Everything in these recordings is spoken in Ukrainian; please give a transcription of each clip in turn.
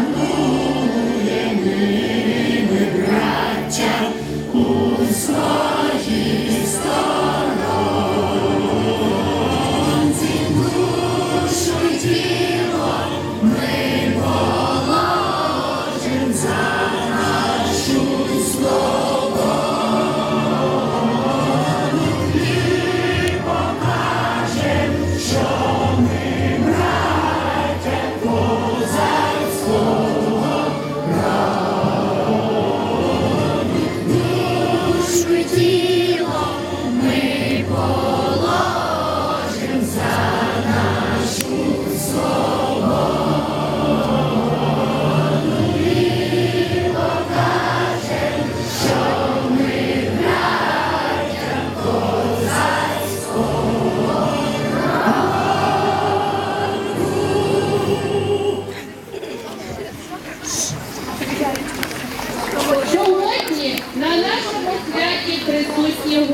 Запанує ними, браття, у славі.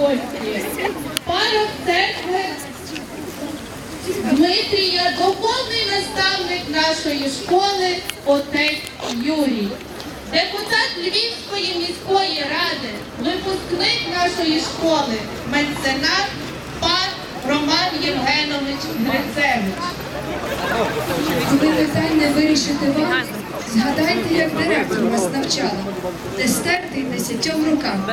Гості. Парох церкви Дмитрія, духовний наставник нашої школи, отець Юрій. Депутат Львівської міської ради, випускник нашої школи, меценат пан Роман Євгенович Грицевич. Коли питання вирішити вам, згадайте, як директор вас навчала, не стерти й десятьом рукам.